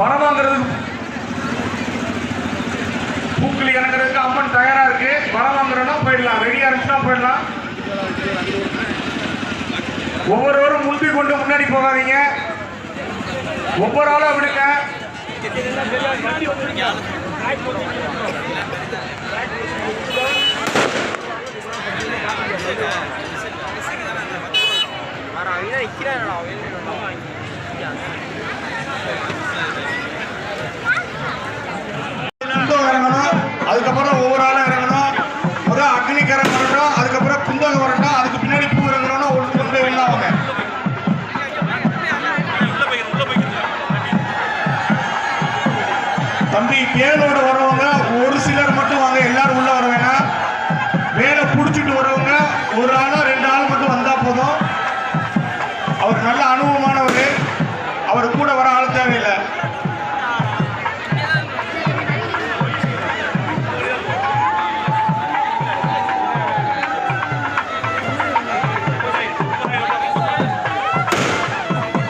வரதாங்கிறது பூக்கள் பூக்களி இறங்குறதுக்கு அம்மன் தயாரா இருக்கு. வரம் வாங்குறோம்னா போயிடலாம். ரெடியா இருந்துச்சுன்னா போயிடலாம். ஒவ்வொருவரும் முந்தி கொண்டு முன்னாடி போகாதீங்க. ஒவ்வொரு ஆளும் விடுங்க குந்தகம் வேலோட வரவங்க ஒரு சிலர் மட்டும் வாங்க எல்லாரும் உள்ள வர வேணாம். வேலை பிடிச்சிட்டு வரவங்க ஒரு ஆளோ ரெண்டு ஆள் மட்டும் வந்தா போதும். அவர் நல்ல அனுபவமானவர். அவர் கூட வர ஆள் தேவையில்லை.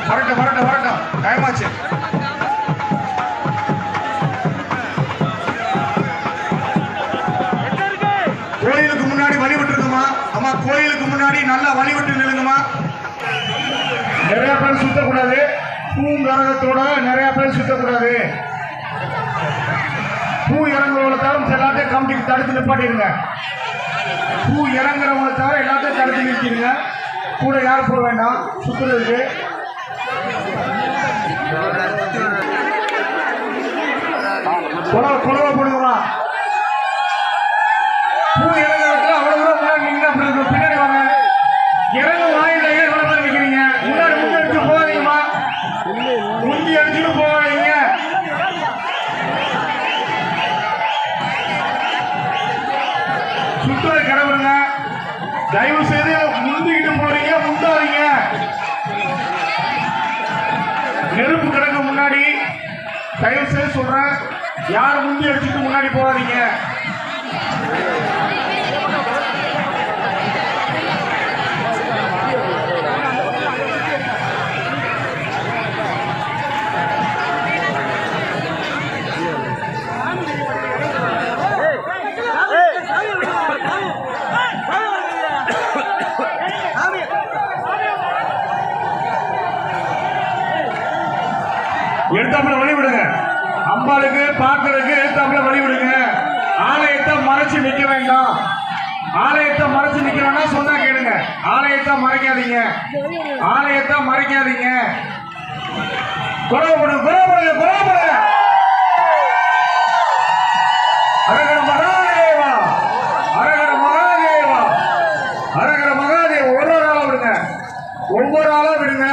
வரட்டும் வரட்டும் வரட்டும். டைம் ஆச்சு. முன்னாடி நல்லா வழிவிட்டு நிலுங்கம்மா நிறைய பேர் சுத்தக்கூடாது. பூங்கரகத்தோட நிறைய பேர் சுத்தக்கூடாது. பூ இறங்குறவங்களை தவிர எல்லாத்தையும் கமிட்டிக்கு தடுத்து நிப்பாட்டிடுங்க. பூ இறங்குறவங்களை தவிர எல்லாத்தையும் தடுத்து நிறுத்திடுங்க. கூட யாரும் போக வேண்டாம். சுத்துறதுக்கு சுற்றுரை கிடவுருங்க தயவு செய்து முந்திக்கிட்டு போறீங்க முந்தாதீங்க நெருப்பு கிடக்கு முன்னாடி தயவு செய்து சொல்றேன் யார் முந்தி அடிச்சுட்டு முன்னாடி போகாதீங்க. எடுத்தாப்புல வழி விடுங்க அம்பாளுக்கு பார்க்கறதுக்கு எடுத்தாப்புல வழி விடுங்க ஆலயத்தை மறைச்சு நிக்க வேண்டாம். ஆலயத்தை மறைச்சு நிக்கிறோம்னா சொன்னா கேளுங்க. ஆலயத்தை மறைக்காதீங்க. ஆலயத்தை மறைக்காதீங்க. குறவப்படுங்க குறவப்படுங்க குறவப்படுங்க அரகர மகாதேவா அரகர மகாதேவா அரகர மகாதேவா. ஒரு ஒரு ஆளா விடுங்க. ஒவ்வொரு ஆளா விடுங்க.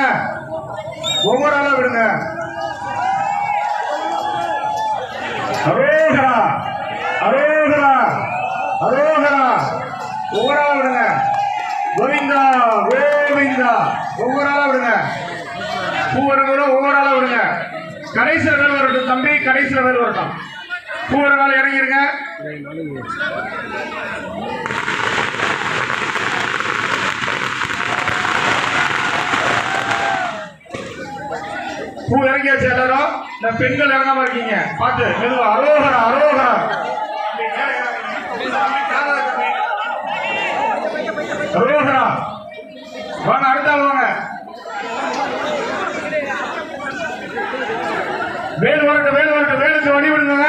ஒவ்வொரு ஆளா விடுங்க. அரோகரா அரோகரா அரோகரா. ஒவ்வொரு விடுங்க கோவிந்தா கோவிந்தா ஒவ்வொரு ஆளா விடுங்க பூவரங்களும் ஒவ்வொரு ஆளா விடுங்க கடைசியில் வேல் வரட்டும் தம்பி கடைசியில் வேல் வரட்டும். பூவரங்கால இறங்கிருங்க. பூ இறங்கியாச்சு எல்லாரும்? இந்த பெண்கள் இறங்காம இருக்கீங்க. பார்த்து மெதுவா அரோகரா அரோகரா. அரோகரா. வாங்க அடுத்த வாங்க. வேல் வரட்டும் வேல் வரட்டும். வேலுக்கு வழி விடுங்க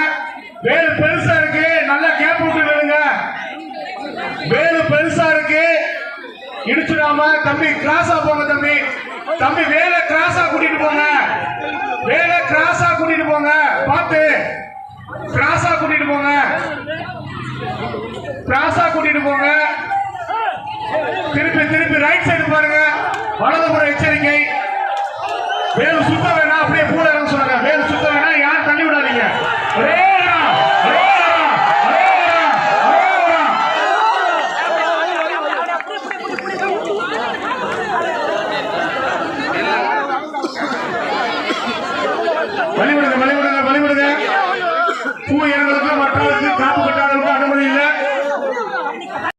வேலு பெருசா இருக்கு. நல்லா கேப் விட்டு விடுங்க வேலு பெருசா இருக்கு. இடிச்சுடாம தம்பி கிராஸா போங்க தம்பி. தம்பி வேலை கூட்டிட்டு போங்க. ராசா கூட்டிட்டு போங்க. திருப்பி திருப்பி ரைட் சைடு பாருங்க. வலதுபுற எச்சரிக்கை. வேறு சுத்த